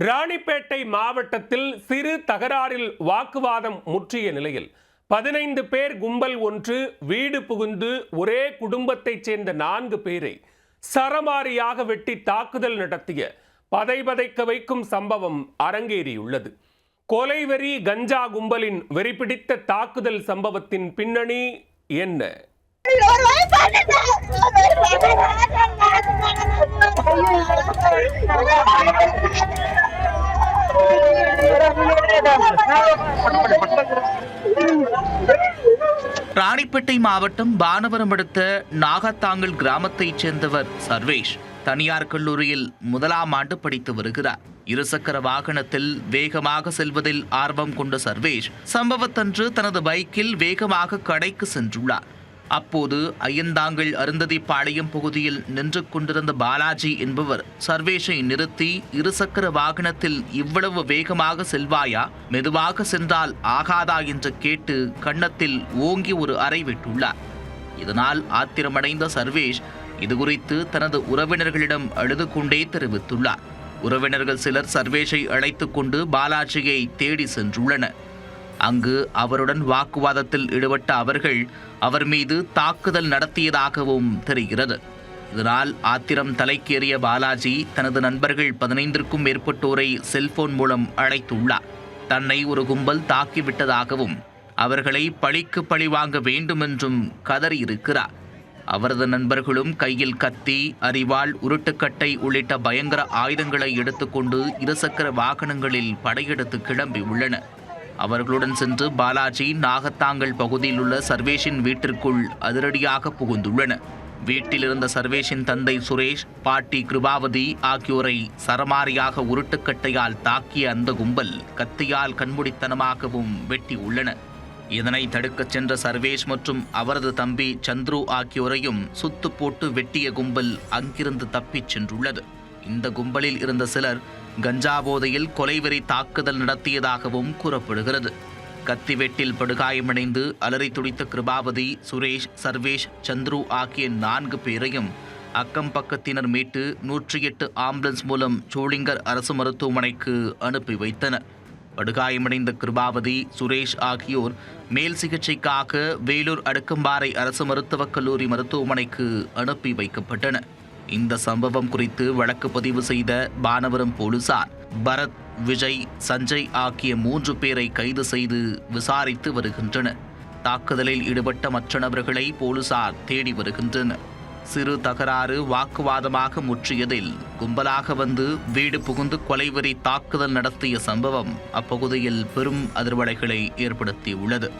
ராணிப்பேட்டை மாவட்டத்தில் சிறு தகராறில் வாக்குவாதம் முற்றிய நிலையில் பதினைந்து பேர் கும்பல் ஒன்று வீடு புகுந்து ஒரே குடும்பத்தைச் சேர்ந்த நான்கு பேரை சரமாரியாக வெட்டி தாக்குதல் நடத்திய பதைபதைக்க வைக்கும் சம்பவம் அரங்கேறியுள்ளது. கொலைவெறி கஞ்சா கும்பலின் வெறிபிடித்த தாக்குதல் சம்பவத்தின் பின்னணி என்ன? ராணிப்பேட்டை மாவட்டம் பானவரம் அடுத்த நாகத்தாங்கல் கிராமத்தைச் சேர்ந்தவர் சர்வேஷ். தனியார் கல்லூரியில் முதலாம் ஆண்டு படித்து வருகிறார். இருசக்கர வாகனத்தில் வேகமாக செல்வதில் ஆர்வம் கொண்ட சர்வேஷ் சம்பவத்தன்று தனது பைக்கில் வேகமாக கடைக்கு சென்றுள்ளார். அப்போது ஐயந்தாங்கல் அருந்ததிப்பாளையம் பகுதியில் நின்று கொண்டிருந்த பாலாஜி என்பவர் சர்வேஷை நிறுத்தி இருசக்கர வாகனத்தில் இவ்வளவு வேகமாக செல்வாயா? மெதுவாக சென்றால் ஆகாதா என்று கேட்டு கன்னத்தில் ஓங்கி ஒரு அறை விட்டுள்ளார். இதனால் ஆத்திரமடைந்த சர்வேஷ் இதுகுறித்து தனது உறவினர்களிடம் அழுது கொண்டே தெரிவித்துள்ளார். உறவினர்கள் சிலர் சர்வேஷை அழைத்து கொண்டு பாலாஜியை தேடி சென்றுள்ளனர். அங்கு அவருடன் வாக்குவாதத்தில் ஈடுபட்ட அவர்கள் அவர் மீது தாக்குதல் நடத்தியதாகவும் தெரிகிறது. இதனால் ஆத்திரம் தலைக்கேறிய பாலாஜி தனது நண்பர்கள் பதினைந்திற்கும் மேற்பட்டோரை செல்போன் மூலம் அழைத்துள்ளார். தன்னை ஒரு கும்பல் தாக்கிவிட்டதாகவும் அவர்களை பழிக்கு பழி வாங்க வேண்டுமென்றும் கதறியிருக்கிறார். அவரது நண்பர்களும் கையில் கத்தி அரிவாள் உருட்டுக்கட்டை உள்ளிட்ட பயங்கர ஆயுதங்களை எடுத்துக்கொண்டு இருசக்கர வாகனங்களில் படையெடுத்து கிளம்பி உள்ளனர் அவர்களுடன் சென்று பாலாஜி நாகத்தாங்கல் பகுதியில் உள்ள சர்வேஷின் வீட்டிற்குள் அதிரடியாக புகுந்துள்ளன. வீட்டில் இருந்த சர்வேஷின் தந்தை சுரேஷ் பாட்டி கிருபாவதி ஆகியோரை சரமாரியாக உருட்டுக்கட்டையால் தாக்கிய அந்த கும்பல் கத்தியால் கண்முடித்தனமாகவும் வெட்டி உள்ளன. இதனை தடுக்கச் சென்ற சர்வேஷ் மற்றும் அவரது தம்பி சந்துரு ஆகியோரையும் சுத்து போட்டு வெட்டிய கும்பல் அங்கிருந்து தப்பிச் சென்றுள்ளது. இந்த கும்பலில் இருந்த சிலர் கஞ்சா போதையில் கொலைவெறி தாக்குதல் நடத்தியதாகவும் கூறப்படுகிறது. கத்திவெட்டில் படுகாயமடைந்து அலறி துடித்த கிருபாவதி சுரேஷ் சர்வேஷ் சந்துரு ஆகிய நான்கு பேரையும் அக்கம் பக்கத்தினர் மீட்டு நூற்றி எட்டு ஆம்புலன்ஸ் மூலம் சோளிங்கர் அரசு மருத்துவமனைக்கு அனுப்பி வைத்தனர். படுகாயமடைந்த கிருபாவதி சுரேஷ் ஆகியோர் மேல் சிகிச்சைக்காக வேலூர் அடுக்கம்பாறை அரசு மருத்துவக் கல்லூரி மருத்துவமனைக்கு அனுப்பி வைக்கப்பட்டனர். இந்த சம்பவம் குறித்து வழக்கு பதிவு செய்த பானவரம் போலீசார் பரத் விஜய் சஞ்சய் ஆகிய மூன்று பேரை கைது செய்து விசாரித்து வருகின்றனர். தாக்குதலில் ஈடுபட்ட மற்ற நபர்களை போலீசார் தேடி வருகின்றனர். சிறு தகராறு வாக்குவாதமாக முற்றியதில் கும்பலாக வந்து வீடு புகுந்து கொலைவெறி தாக்குதல் நடத்திய சம்பவம் அப்பகுதியில் பெரும் அதிர்வலைகளை ஏற்படுத்தியுள்ளது.